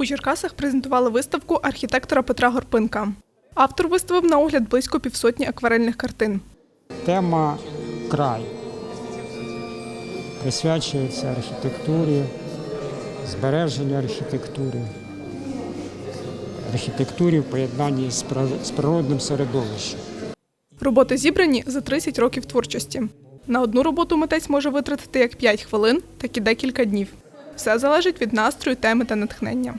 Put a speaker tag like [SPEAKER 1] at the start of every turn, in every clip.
[SPEAKER 1] У Черкасах презентували виставку архітектора Петра Горпинка. Автор виставив на огляд близько півсотні акварельних картин.
[SPEAKER 2] Тема край присвячується архітектурі, збереженню архітектури, архітектурі в поєднанні з природним середовищем.
[SPEAKER 1] Роботи зібрані за 30 років творчості. На одну роботу митець може витратити як 5 хвилин, так і декілька днів. Все залежить від настрою, теми та натхнення.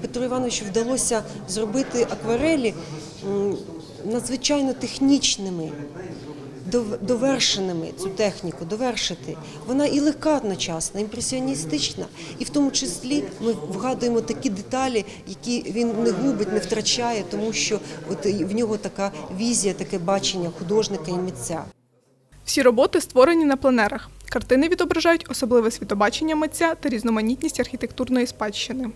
[SPEAKER 3] Петру Івановичу вдалося зробити акварелі надзвичайно технічними, довершеними цю техніку, довершити. Вона і легка одночасно, імпресіоністична, і в тому числі ми вгадуємо такі деталі, які він не губить, не втрачає, тому що от в нього така візія, таке бачення художника і митця.
[SPEAKER 1] Всі роботи створені на пленерах. Картини відображають особливе світобачення митця та різноманітність архітектурної спадщини.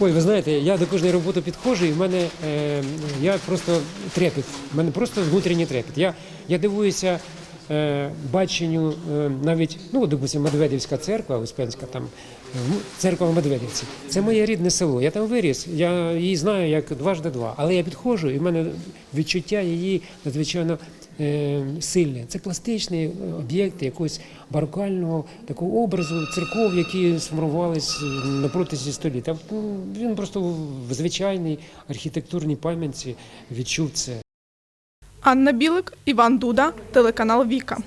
[SPEAKER 4] Ой, ви знаєте, я до кожної роботи підходжу, і в мене е, я просто трепет. В мене просто внутрішній трепет. Я, я дивуюся е, баченню е, навіть, ну, допустимо, Медведівська церква, Успенська там, церква в Медведівці. Це моє рідне село. Я там виріс, я її знаю як дважди два. Але я підходжу, і в мене відчуття її надзвичайно сильне. Це пластичні об'єкти якогось барокального такого образу церков, які сформувались е, на протязі століття. Ну, Він просто в звичайній архітектурній пам'ятці відчув це.
[SPEAKER 1] Анна Білик, Іван Дуда, телеканал Віка.